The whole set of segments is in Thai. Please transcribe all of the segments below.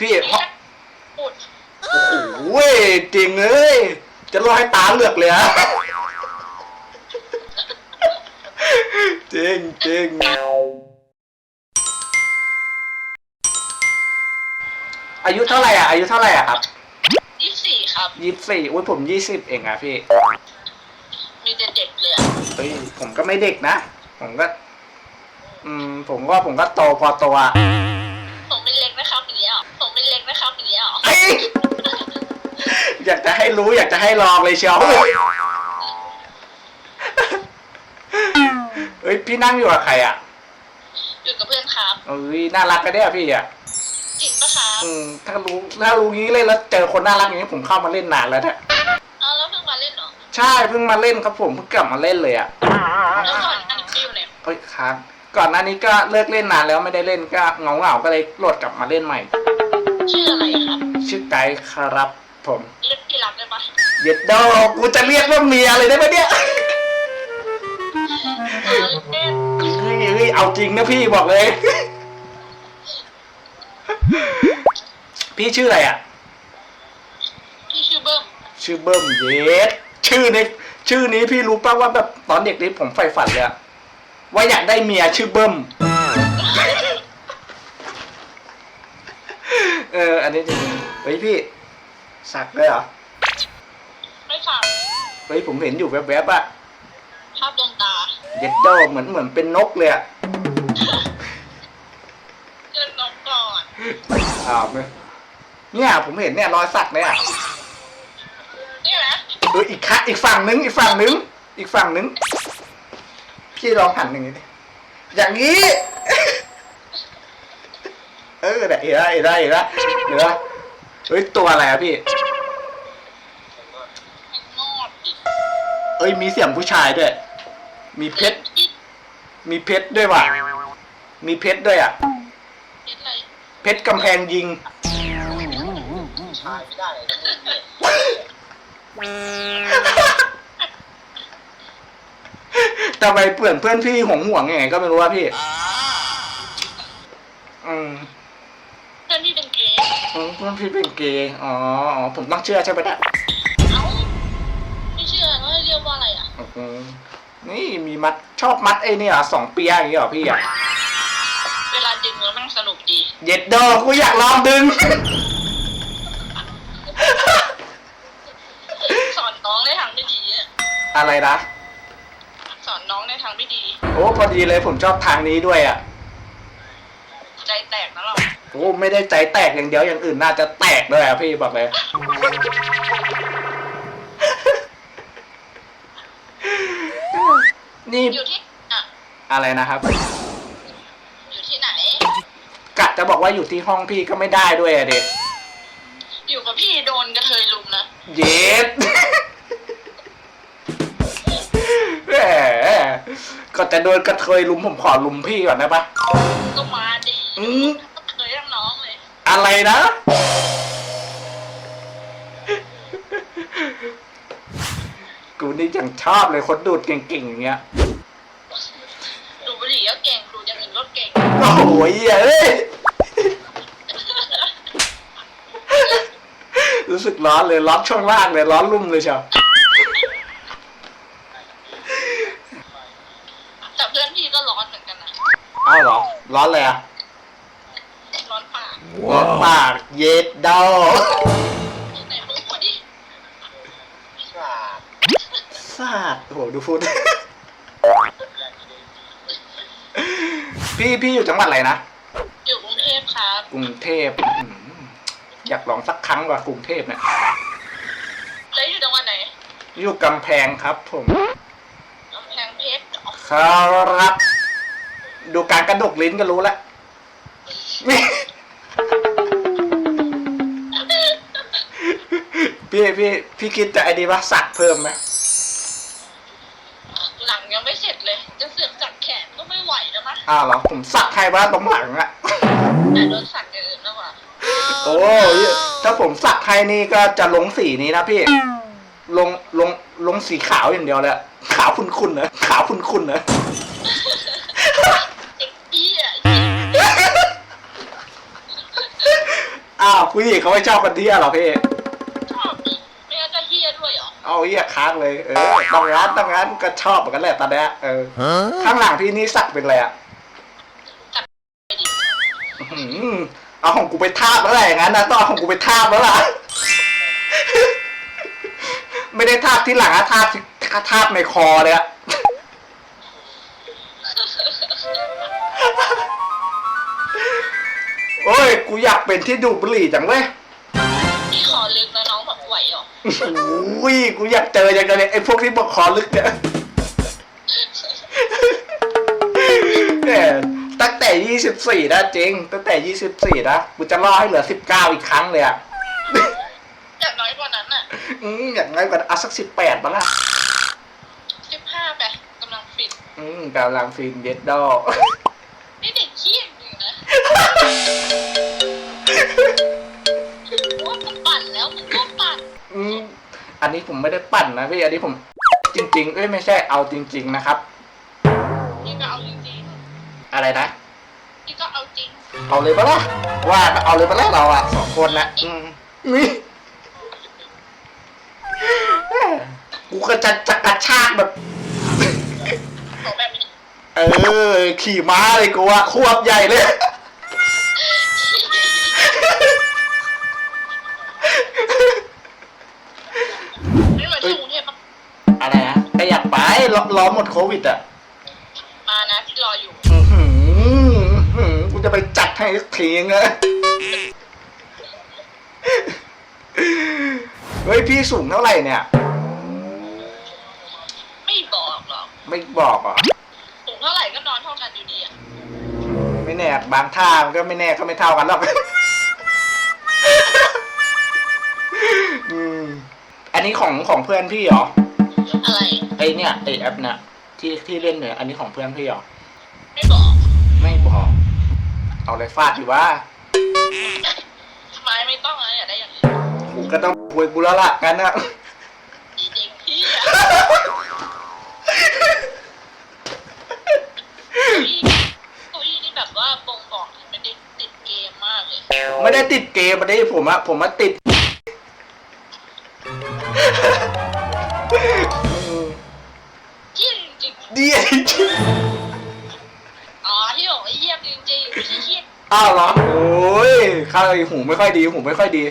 พี่นี่แค่พูดโอ้โหจริงเลย จะรอให้ตาเหลือกเลยอะจริงจริงอายุเท่าไหร่อะ อายุเท่าไหร่อะครับยี่สี่ครับยี่สิบสี่อุ้ยผมยี่สิบเองอะพี่ มีแต่เด็กเลยอะเฮ้ยผมก็ไม่เด็กนะ ผมก็ อืม ผมก็ผมก็โตพอตัว รู้อยากจะให้ลองเลยเชียวเฮ้ยพี่นั่งอยู่กับใครอะอยู่กับเพื่อนครับเอ้ยน่ารักกันเนี่ยพี่อะจริงปะครับอืมถ้ารู้ถ้ารู้งี้เล่นแล้วเจอคนน่ารักอย่างนี้ผมเข้ามาเล่นนานแล้วเนี่ยเอาแล้วเพิ่งมาเล่นเหรอใช่เพิ่งมาเล่นครับผมเพิ่งกลับมาเล่นเลยอะแล้วก่อนหน้านี้ฟิวเนี่ยเฮ้ยครับก่อนหน้านี้ก็เลิกเล่นนานแล้วไม่ได้เล่นก็เงาเงาๆก็เลยโหลดกลับมาเล่นใหม่ ชื่ออะไรครับ ชื่อไกด์ครับ ผมเรียกที่รักได้ปะเย็ดดอกกูจะเรียกว่าเมียเลยได้ไหมเนี่ยเออเล่นเฮ้ยเฮ้ยเอาจริงนะพี่บอกเลย พี่ชื่ออะไรอะ พี่ชื่อเบิ้มชื่อเบิ้มเยสชื่อนี้ชื่อนี้พี่รู้ป่ะว่าแบบตอนเด็กนี้ผมใฝ่ฝันเลยอะว่าอยากได้เมียชื่อเบิ้ม เออ อันนี้จริงๆเฮ้ยพี่ สักเลยเหรอ ไม่ฟังเฮ้ยผมเห็นอยู่แวบๆอะภาพดวงตาเย็ดโดเหมือนเหมือนเป็นนกเลยอะเกินน้องก่อนอ้าวเนี่ยเนี่ยผมเห็นเนี่ยรอยสักเนี่ยนี่นะเอออีกค่ะอีกฝั่งนึงอีกฝั่งนึงอีกฝั่งนึงพี่ลองหันอย่างนี้ดิอย่างนี้ เออเนี่ยเห็นได้เห็นได้เห็นได้เห็นได้ เฮ้ยตัวอะไรอะพี่ไอ้งอดอีกเอ้ยมีเสียงผู้ชายด้วย มีเพชร มีเพชรด้วยว่ะ มีเพชรด้วยอะ เพชรอะไรเพชรกำแพงยิง ชายไม่ได้นะมึงเนี่ยทำไมเพื่อนเพื่อนพี่หวงห่วงยังไงก็ไม่รู้ว่าพี่ อืมเพื่อนพี่เป็นเกย์อืมเพื่อนพี่เป็นเกย์อ๋ออ๋อผมต้องเชื่อใช่ไหมเนี่ยเอ้าไม่เชื่อแล้วให้เรียกว่าอะไรอะอืมนี่มีมัดชอบมัดไอ้เนี่ยสองเปียอย่างเงี้ยเหรอพี่อะเวลาดึงแล้วมันสนุกดีเย็ดดอกกูอยากลองดึง สอนน้องในทางไม่ดีอะอะไรนะสอนน้องในทางไม่ดี โอ้พอดีเลยผมชอบทางนี้ด้วยอะใจแตกนะเรา โอ้ไม่ได้ใจแตกอย่างเดียวอย่างอื่นน่าจะแตกด้วยอะพี่บอกเลย นี่อยู่ที่อะอะไรนะครับอยู่ที่ไหน กะจะบอกว่าอยู่ที่ห้องพี่ก็ไม่ได้ด้วยอะเด็กอยู่กับพี่โดนกระเทยลุมนะเย็ดแหมก็จะโดนกระเทยลุมผมขอลุมพี่ก่อนได้ปะก็มาดีอืม เคยทั้งน้องเลย อะไรนะ กูนี่ยังชอบเลยคนดูดเก่งๆอย่างเงี้ย ดูบุหรี่ก็เก่งดูอย่างอื่นก็เก่งโอ้โหเอ้ย รู้สึกร้อนเลยร้อนช่วงล่างเลยร้อนรุ่มเลยเชียวแต่เพื่อนพี่ก็ร้อนเหมือนกันนะอ้าวเหรอ ร้อนเลยอะร้ อนปากร้อนปากเย็ดดอไหนมึงพูดดิชาติซาดโอ้โหดูพูดพี่พี่อยู่จังหวัดอะไรนะ อยู่กรุงเทพครับ กรุงเทพอืมอยากลองสักครั้งว่ากรุงเทพเนี่ยแล้วอยู่จังหวัดไหนอยู่กำแพงครับผมกำแพงเพชรครับ ดูการกระดกลิ้นก็รู้แล้ว พี่พี่พี่คิดจะไอ้ดีว่าสักเพิ่มไหมหลังยังไม่เสร็จเลย จะเสือกจับแขนก็ไม่ไหวแล้วมั้ยอ้าวเหรอผมสักให้ว่าตรงหลังอะแต่โดนสักอย่างอื่นมากกว่าโอ้ยถ้าผมสักให้นี่ก็จะลงสีนี้นะพี่ ลงลงลงสีขาวอย่างเดียวเลยอะขาวคุณคุณนะขาวคุณคุณนะเด็กพี่อะออ้าวผู้หญิงเขาไม่ชอบกันเที่ยเหรอพี่ เหรอเอาเหี้ยค้างเลยเออต้องงั้นต้องงั้นก็ชอบเหมือนกันแหละตอนเนี้ยเออข้างหลังพี่นี่สักเป็นอะไรอะไปดิอื้อหือเอาของกูไปทาบแล้วแหละอย่างนั้นนะต้องเอาของกูไปทาบแล้วล่ะ ไม่ได้ทาบที่หลังอะทาบที่ทาบในคอเลยอะ โอ้ย กูอยากเป็นที่ดูดบุหรี่จังเว้ย ออุ้ยกูอยากเจออย่างเลยไอ้พวกที่บอกคอลึกเนี่ยแหมตั้งแต่ยี่สิบสี่นะจริงตั้งแต่ยี่สิบสี่นะกูจะล่อให้เหลือสิบเก้าอีกครั้งเลยอะอยากน้อยกว่านั้นอะอืมอย่างไรกว่าเอาสักสิบแปดบ้างล่ะสิบห้าไปกำลังฟินอืมกำลังฟินเย็ดดอนี่เด็กขี้อย่างหนึ่งนะ นนี้ผมไม่ได้ปั่นนะพี่อันนี้ผม จริง ๆ เอ้ยไม่ใช่เอาจริง ๆ นะครับพี่ก็เอาจริงอะไรนะๆพี่ก็เอาจริงเอาเลยปะล่ะว่าก็เอาเลยปะล่ะเราอะสองคนนะอืมนี่กูก็จะจะกระชากแบบขอแบบนี้เออ ขี่ม้าเลยกูอะควบใหญ่เลย ไม่เหมือนที่กรุงเทพปะอะไรนะแต่อยากไปรอรอหมดโควิดอะมานะพี่รออยู่อื้อหืออื้อหือกูจะไปจัดให้สักทีไงเฮ้ยพี่สูงเท่าไหร่เนี่ย ไม่บอกหรอกไม่บอกอะสูงเท่าไหร่ก็นอนเท่ากันอยู่ดีอะไม่แน่บางท่ามันก็ไม่แน่ก็ไม่เท่ากันหรอก อืม อันนี้ของของเพื่อนพี่เหรออะไรไอเนี่ยไอแอปเนี่ยที่ที่เล่นเนี่ยอันนี้ของเพื่อนพี่เหรอไม่บอกไม่บอกเอาเลยฟาดดีว่าทำไมไม่ต้องอะไรอยากได้อย่างอื่นกูก็ต้องคุยกูแล้วล่ะงั้นนะดีจริงพี่อะพี่ตัวอี้นี่แบบว่าบ่งบอกถึงไม่ได้ติดเกมมากเลยไม่ได้ติดเกมมาได้ผมอะผมมาติดอืม เยี่ยมจริงเดียจริงๆอ๋อที่บอกว่าเยี่ยมจริงๆไม่ใช่เยี่ยมอ้าวเหรอโอ้ยข้าเลยหูไม่ค่อยดี หูไม่ค่อยดี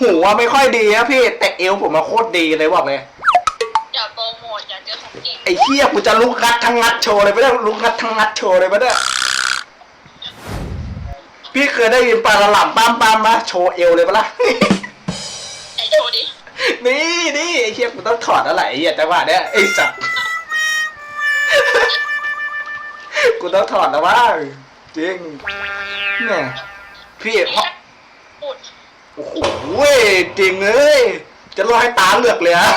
หูว่าไม่ค่อยดีนะพี่ แต่เอวผมมาโคตรดีเลยบอกเลยอย่าโปรโมทอย่าเจอของจริงไอ้เหี้ยกูจะลุกงัดทั้งงัดโชว์เลยไม่ได้ลุกงัดทั้งงัดโชว์เลยไม่ได้พี่เคยได้ยินปลาหล่ำปั้มปั้มมาโชว์เอวเลยปะล่ะไอโชว์ดิ นี่นี่ไอ้เหี้ยกูต้องถอดอะไรไอ้เหี้ยจังหวะเนี้ยไอ้สัตว์กูต้องถอดแล้วว่าจริงเนี่ยพี่เพราะพูดโอ้โหเว้ยจริงเลยจะรอให้ตาเหลือกเลยอะ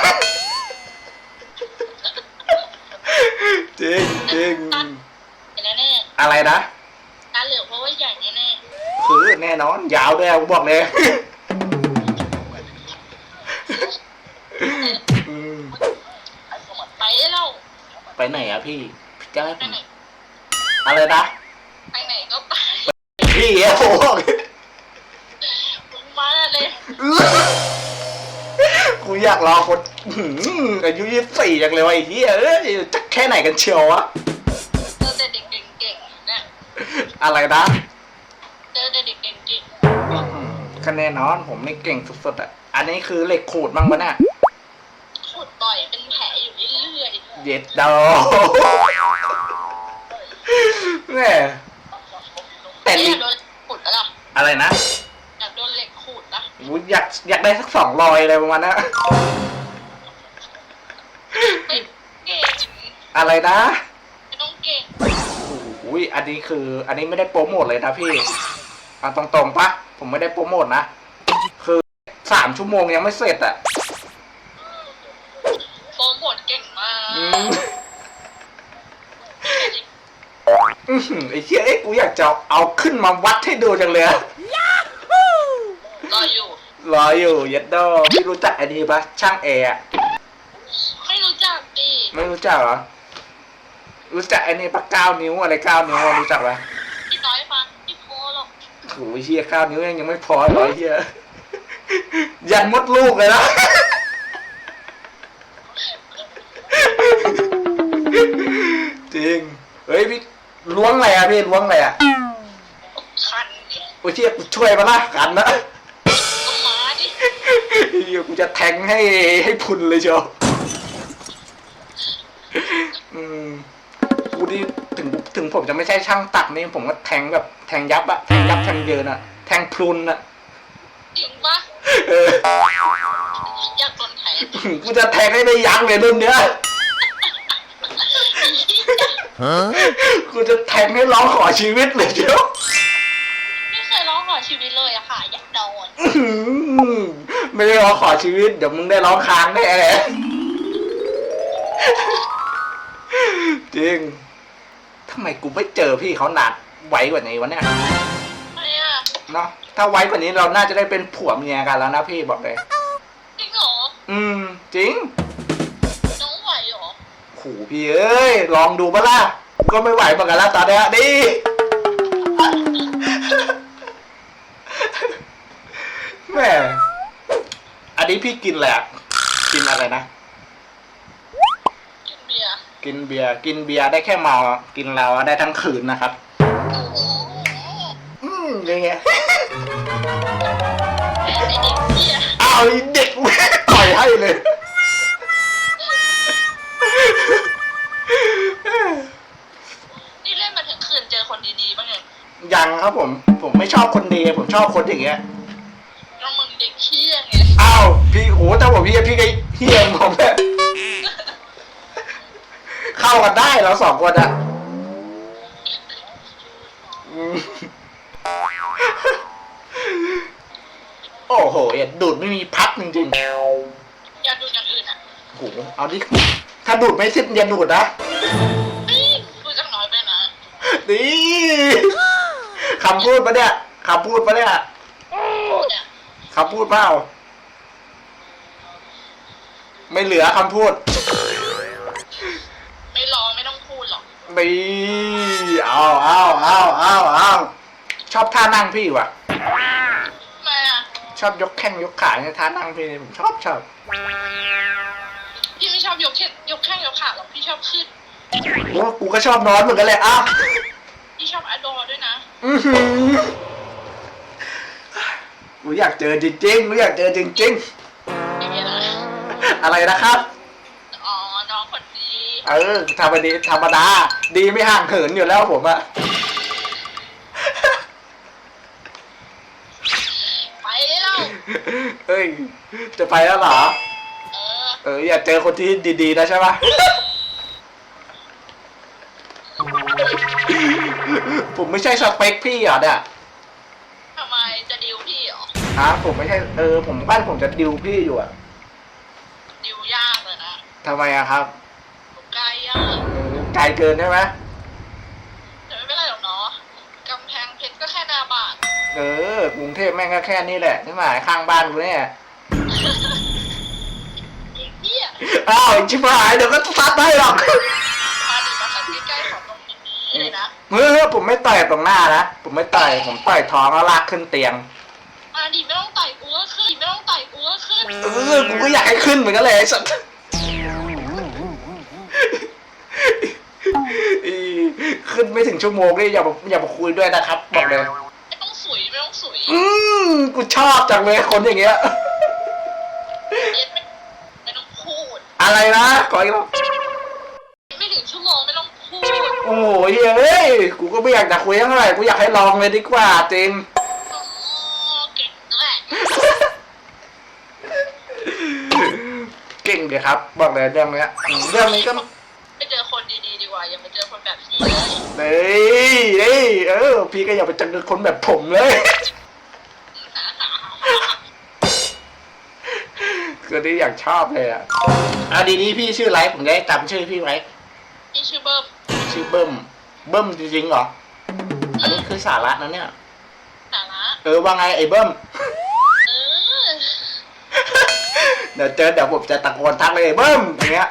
จริงจริงเห็นแน่อะไรนะๆตาเหลือกเพราะว่าใหญ่แน่คือแน่นอนยาวด้วยกูบอกเลยอืมๆ ไปได้แล้วไปไหนอะพี่พี่จะให้ไปผมไหนอะไรนะไปไหนก็ไปพี่อะโอ้โหมึงมาเลยกูอยากรอคนอื้อหืออายุยี่สิบสี่จังเลยว่ะไอ้เหี้ยเอ้ยจะแค่ไหนกันเชียววะเจอแต่เด็กเก่งๆนะอะไรนะเจอแต่เด็กเก่งอื้อหือก็แน่นอนผมนี่เก่งสุดๆอะ อันนี้คือเหล็กขูดมั้งปะเนี่ยๆขุดบ่อยเป็นแผลอยู่เรื่อยเย็ดดอแม่แต่ๆลิอยากโดนขุดแล้วล่ะอะไรนะอยากโดนเหล็กขูดนะอุ๊ยอยากอยากได้สักสองรอยอะไรประมาณนั้นไม่เก่งอะไรนะไม่ต้องเก่งอุ้ยอันนี้คือ อันนี้ไม่ได้โปรโมทเลยนะพี่เอาตรงๆปะผมไม่ได้โปรโมทนะคือ สามชั่วโมงยังไม่เสร็จอะโปรโมทเก่งมากอืมอื้อหือไอ้เชี่ยเอ้ยกูอยากจะเอาขึ้นมาวัดให้ดูจังเลยอะรออยู่ รออยู่เย็ดดอพี่รู้จักไอ้นี่ปะช่างแอร์อะไม่รู้จักดิไม่รู้จักเหรอ รู้จักไอ้นี่ปะเก้านิ้วอะไรเก้านิ้วอะรู้จักปะพี่น้อยฟังพี่โพหรอกโโหเฮียข้าวนิ้วยังยังไม่พอเลยเฮีย ยันมดลูกเลยนะ จริง เฮ้ยพี่ล้วงอะไรอะพี่ล้วงอะไรอะคันดิโอ้ยเฮียกูช่วยมาละกันนะก็มาดิเฮียกูจะแทงให้ให้พุนเลยเชียวอืมกูนี่ถึงถึงผมจะไม่ใช่ช่างตัดนี่ผมก็แทงแบบแทงยับอะแทงยับแทงเยินอะแทงพลุนอะ จริงปะ เออ อ ยากโดนแทงกูจะแทงให้ได้ยั้งเลยรุ่นเนี้ยกูจะแทงให้ร้องขอชีวิตเลยเชียวไม่เคยร้องขอชีวิตเลยอะค่ะ อยากโดนอื้อหือไม่ได้ร้องขอชีวิต เดี๋ยวมึงได้ร้องค้างแน่เลยจริงทำไมกูไม่เจอพี่เขาหนัดไวกว่านี้วะเนี่ยทำไมอะ เนาะถ้าไวกว่านี้เราน่าจะได้เป็นผัวเมียกันแล้วนะพี่บอกเลย จริงเหรออืม จริงน้องไหวเหรอโหพี่เอ้ย ลองดูปะล่ะกูก็ไม่ไหวเหมือนกันแล้วตอนเนี้ยดิแม่อันนี้พี่กินแหละไรอะกินอะไรนะ กินเบียร์กินเบียร์กินเบียร์ได้แค่เมา กินเราได้ทั้งคืนนะครับอืมยังไงไอเด็กเบียร์เอาไอ้เด็กต่อยให้เลย นี่เล่นมาถึงคืนเจอคนดีๆบ้างยังยังครับผม ผมไม่ชอบคนดีผมชอบคนอย่างเงี้ย น้องมึงเด็กเชี่ยไงอ้าวพี่โอ้ถ้าผมพี่พี่ก็เฮี้ยงผมเลยเข้ากันได้เราสองคนอะอืมโอ้โหอย่าดูดไม่มีพักจริงๆอยากดูอย่างอื่นอะโอ้โหเอาดิถ้าดูดไม่สิ้นอย่าดูดนะนี่ดูจังน้อยไปนะนี่คำพูดปะเนี่ยคำพูดปะเนี่ยพูดอะคำพูดเปล่าไม่เหลือคำพูดไม่รอไม่ต้องพูดหรอกนี่เอาเอาเอาเอาเอาชอบท่านั่งพี่ว่ะทำไมอะ ชอบยกแข้งยกขาในท่านั่งพี่นี่ผมชอบชอบพี่ไม่ชอบยกแข้งยกแข้งยกขาหรอกพี่ชอบขึ้นโอ้กูก็ชอบนอนเหมือนกันเลยอะพี่ชอบอดอด้วยนะอื้อหือกูอยากเจอจริงๆกูอยากเจอจริง อย่างเงี้ยนะๆ อะไรนะครับ อ๋อน้องคนดีเออธรรมดาธรรมดา ดีไม่ห่างเหินอยู่แล้วผมอะ ไปแล้ว เอ้ย จะไปแล้วเหรอ เออเอออยากเจอคนที่ดีๆนะใช่ปะผมไม่ใช่สเปคพี่เหรอเนี่ยทำไมจะดิวพี่เหรอฮะผมไม่ใช่เออผมบ้านผมจะดิวพี่อยู่อะดิวยากเลยนะทำไมอะครับไกลอะเออไกลเกินใช่ไหมแต่ไม่เป็นไรหรอกเนาะกำแพงเพชรก็แค่หนาบาทเออกรุงเทพแม่งก็แค่นี้แหละใช่ไหมข้างบ้านกูเนี่ยเด็กเหี้ย อ้าวชิบหายเดี๋ยวก็ซัดได้หรอกมาดิมาขัดใกล้ๆของตรงนี้เลยนะเฮ้ยผมไม่ต่อยตรงหน้านะผมไม่ต่อยผมต่อยท้องแล้วลากขึ้นเตียงมาดิไม่ต้องไต่กูก็ขึ้นไม่ต้องไต่กูก็ขึ้นเออกูก็อยากให้ขึ้นเหมือนกันเลยไอ้สัตว์อีขึ้นไม่ถึงชั่วโมงนี่อย่ามาอย่ามาคุยด้วยนะครับบอกเลยไม่ต้องสวยไม่ต้องสวยอืมกูชอบจังเลยคนอย่างเงี้ย เย็นไม่ไม่ต้องพูด อะไรนะขออีกรอบไม่ถึงชั่วโมงไม่ต้องพูดโอ้ยเฮ้ยกูก็ไม่อยากจะคุยเท่าไหร่กูอยากให้ลองเลยดีกว่าจริงอ๋อเก่งแหละเก่งดีครับ บอกเลยเรื่องเนี้ยอืมเรื่องนี้ก็ไปเจอคนดีๆดีกว่าอย่ามาเจอคนแบบพี่เลยเฮ้ยเฮ้ยเออพี่ก็อย่าไปเจอคนแบบผมเลย คือที่อยากชอบเลยอะอะดีนี้พี่ชื่ออะไรผมจะได้จำชื่อพี่ไว้ พี่ชื่อเบิ้มชื่อเบิ้ม เบิ้มจริงๆเหรอ อันนี้คือสาระนะเนี่ย สาระ เออว่าไงไอ้เบิ้ม เออ เดี๋ยวเจอเดี๋ยวผมจะตะโกนทักเลยเบิ้มอย่างเงี้ย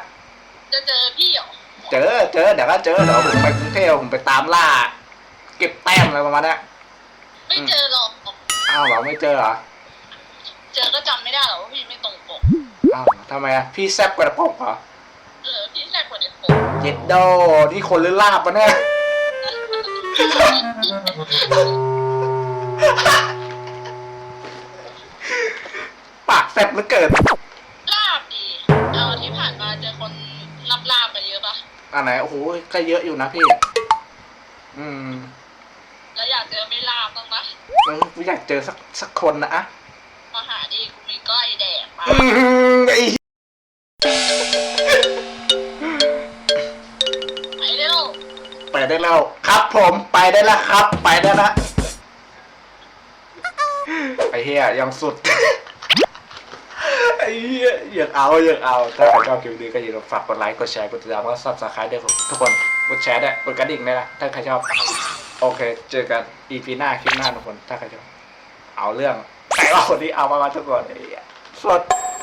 จะเจอพี่เหรอ เจอเจอเดี๋ยวก็เจอเดี๋ยวผมไปกรุงเทพผมไปตามล่า เก็บแต้มอะไรประมาณเนี้ยไม่เจอหรอก อ้าวเหรอไม่เจอเหรอ เจอก็จำไม่ได้หรอกว่าพี่ไม่ อ้าวทำไมอะ พี่แซบกว่าผมเหรอเออพี่แรกกว่าในปกเย็ดโดนี่คนหรือลาบปะเนี่ยปากแซบเหลือเกินลาบดีเอาที่ผ่านมาเจอคนรับลาบมาเยอะปะอันไหนโอ้โหก็เยอะอยู่นะพี่ อืม แล้วอยากเจอไม่ลาบบ้างปะเออกูอยากเจอสักสักคนนะอะมาหาดิ ไอ้ไปเร็วไปได้แล้วครับผมไปได้แล้วครับ ไปได้แล้วไอ้เฮียยังสุด ไอ้เฮียอยากเอาอยากเอา ถ้าใครชอบคลิปนี้ก็อย่าลืมฝากกดไลค์กดแชร์กดติดตามก็ซับสไครต์ด้วยครับทุกคนกดแชร์ด้วยกดกระดิ่งด้วยนะถ้าใครชอบ โอเค เจอกัน EP หน้าคลิปหน้าทุกคน ถ้าใครชอบ เอาเรื่องแต่ว่าคนนี้เอามามาทุกคนไอ้เหี้ย সালাত